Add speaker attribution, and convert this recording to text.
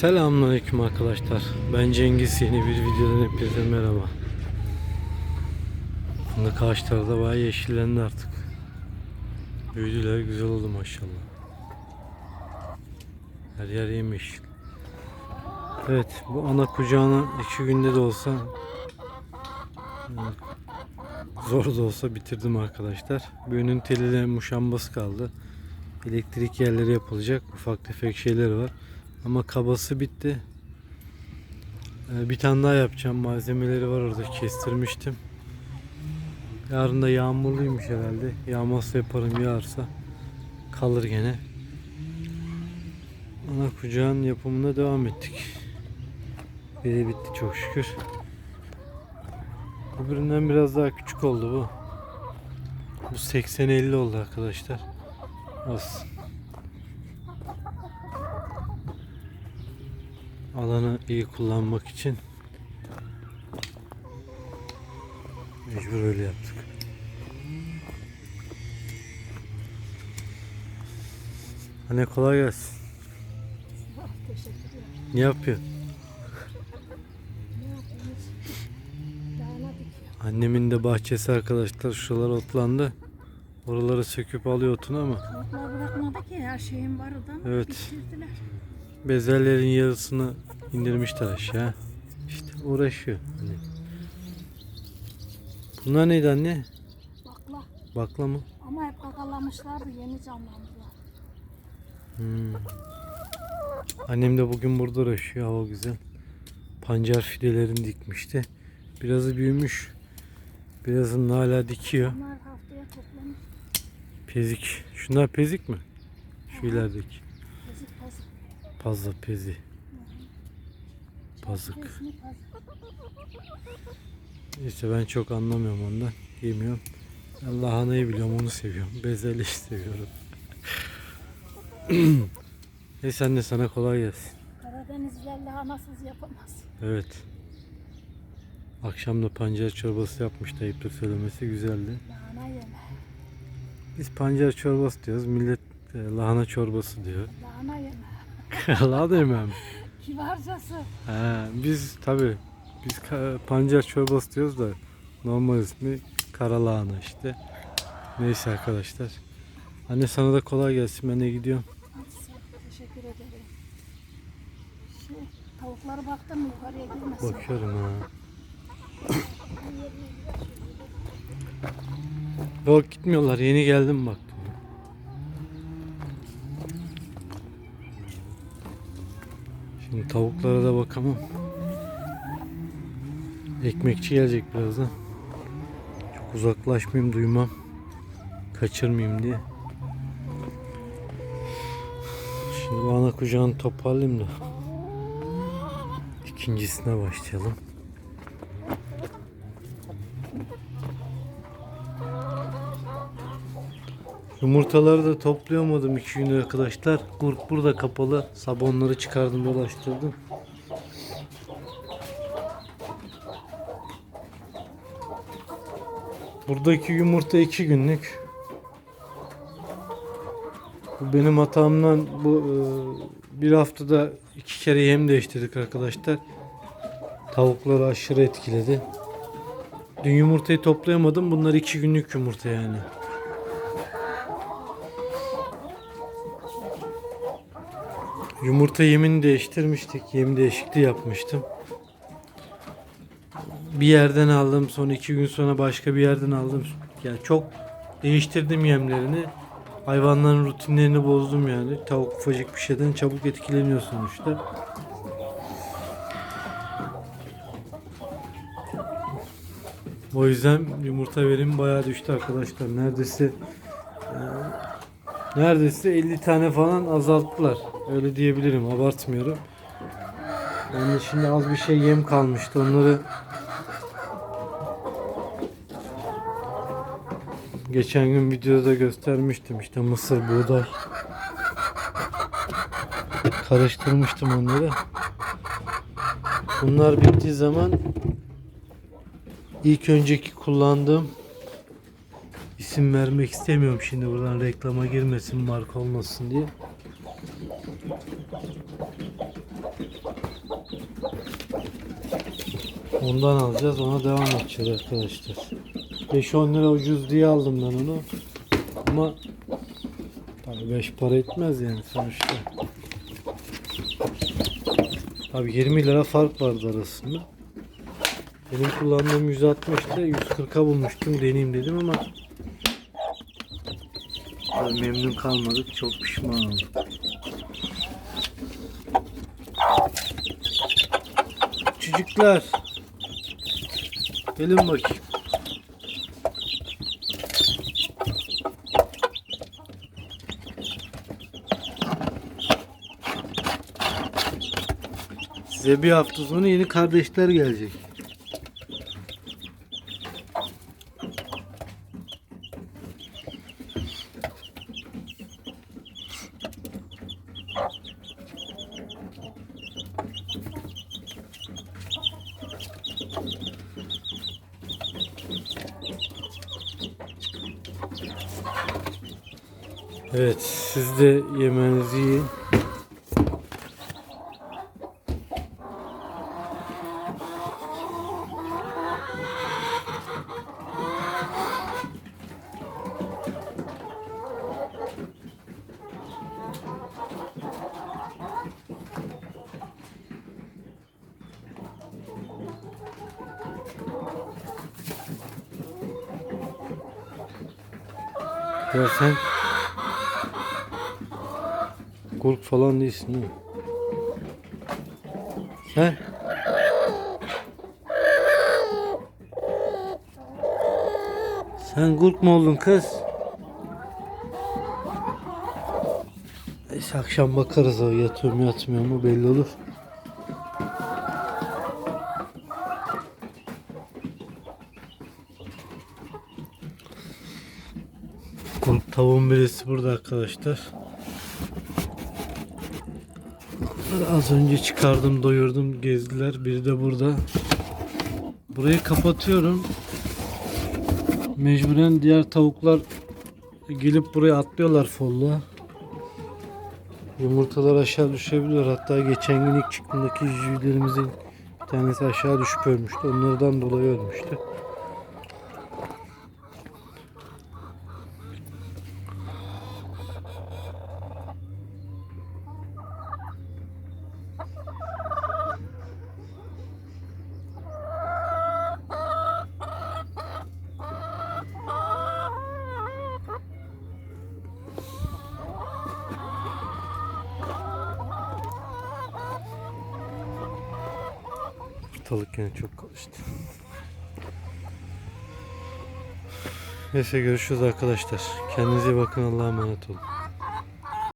Speaker 1: Selamünaleyküm arkadaşlar. Ben Cengiz. Yeni bir videodan hepinize merhaba. Fındık ağaçları da bayağı yeşillendi artık. Büyüdüler, güzel oldu maşallah. Her yer yemiş. Evet, bu ana kucağını iki günde de olsa zor da olsa bitirdim arkadaşlar. Bir önün teliyle muşambası kaldı. Elektrik yerleri yapılacak. Ufak tefek şeyler var. Ama kabası bitti. Ee, Bir tane daha yapacağım. Malzemeleri var orada. Kestirmiştim. Yarın da yağmurluymuş herhalde. Yağmazsa yaparım. Yağarsa kalır gene. Ana kucağın yapımına devam ettik. Biri bitti çok şükür. Öbüründen biraz daha küçük oldu bu. Bu 80-50 oldu arkadaşlar. Az. Alanı iyi kullanmak için mecbur öyle yaptık. Anne kolay gelsin.
Speaker 2: Teşekkür ederim.
Speaker 1: Ne yapıyorsun? Annemin de bahçesi arkadaşlar şuralar otlandı. Oraları söküp alıyor otunu ama
Speaker 2: Tavuklar bırakmadı ki her şeyin var oradan.
Speaker 1: Evet.
Speaker 2: Bitirdiler.
Speaker 1: Bezelyerin yarısını indirmişler aşağı. İşte uğraşıyor. Anne. Bunlar neydi anne?
Speaker 2: Bakla.
Speaker 1: Bakla mı?
Speaker 2: Ama hep kakalamışlardı yeni canlandılar.
Speaker 1: Hmm. Annem de bugün burada uğraşıyor. Hava güzel. Pancar fidelerini dikmişti. Birazı büyümüş. Birazını hala dikiyor.
Speaker 2: Bunlar haftaya toplanır.
Speaker 1: Pezik. Şunlar pezik mi? Şu ilerideki. Fazla pezi. Pazık. İşte ben çok anlamıyorum ondan. Yemiyorum. Ben lahanayı biliyorum onu seviyorum. Bezelye seviyorum. Neyse anne sana kolay gelsin.
Speaker 2: Karadenizliler lahanasız yapamaz.
Speaker 1: Evet. Akşam da pancar çorbası yapmıştı ayıptır söylemesi güzeldi.
Speaker 2: Lahana yeme.
Speaker 1: Biz pancar çorbası diyoruz. Millet e, lahana çorbası diyor.
Speaker 2: Lahana yeme.
Speaker 1: lahana yemem.
Speaker 2: Kibarcası.
Speaker 1: He, biz tabi biz pancar çorbası diyoruz da normal ismi kara lahana işte. Neyse arkadaşlar. Anne sana da kolay gelsin. Ben de gidiyorum.
Speaker 2: Teşekkür ederim. Şey, tavuklara baktın mı yukarıya girmesin.
Speaker 1: Bakıyorum ha. Yok gitmiyorlar. Yeni geldim baktım. Şimdi tavuklara da bakamam. Ekmekçi gelecek birazdan. Çok uzaklaşmayayım duymam. Kaçırmayayım diye. Şimdi ana kucağını toparlayayım da. İkincisine başlayalım. Yumurtaları da toplayamadım iki gün arkadaşlar. Kurt burada kapalı. Sabonları çıkardım dolaştırdım. Buradaki yumurta iki günlük. Bu benim hatamdan bu e, bir haftada iki kere yem değiştirdik arkadaşlar. Tavukları aşırı etkiledi. Dün yumurtayı toplayamadım. Bunlar iki günlük yumurta yani. Yumurta yemini değiştirmiştik. Yem değişikliği yapmıştım. Bir yerden aldım. Sonra iki gün sonra başka bir yerden aldım. Yani çok değiştirdim yemlerini. Hayvanların rutinlerini bozdum yani. Tavuk ufacık bir şeyden çabuk etkileniyor sonuçta. O yüzden yumurta verimi bayağı düştü arkadaşlar. Neredeyse neredeyse 50 tane falan azalttılar. Öyle diyebilirim. Abartmıyorum. Yani şimdi az bir şey yem kalmıştı. Onları geçen gün videoda göstermiştim. İşte mısır, buğday karıştırmıştım onları. Bunlar bittiği zaman ilk önceki kullandığım İsim vermek istemiyorum şimdi buradan reklama girmesin marka olmasın diye. Ondan alacağız ona devam edeceğiz arkadaşlar. 5-10 lira ucuz diye aldım ben onu. Ama tabii 5 para etmez yani sonuçta. Tabii 20 lira fark vardı arasında. Benim kullandığım 160'da 140'a bulmuştum deneyim dedim ama tabii memnun kalmadık. Çok pişman oldum. Çocuklar gelin bakayım. Size bir hafta sonra yeni kardeşler gelecek. Evet, siz de yemeğinizi yiyin. Ya sen Gurk falan değilsin değil mi? He? Sen gurk mu oldun kız? Neyse akşam bakarız o yatıyor mu yatmıyor mu belli olur. Tavuğun birisi burada arkadaşlar. Az önce çıkardım, doyurdum, gezdiler. Biri de burada. Burayı kapatıyorum. Mecburen diğer tavuklar gelip buraya atlıyorlar folla. Yumurtalar aşağı düşebiliyor. Hatta geçen gün ilk çıktığındaki cücülerimizin bir tanesi aşağı düşüp ölmüştü. Onlardan dolayı ölmüştü. Ortalık yine çok karıştı. Neyse görüşürüz arkadaşlar. Kendinize bakın. Allah'a emanet olun.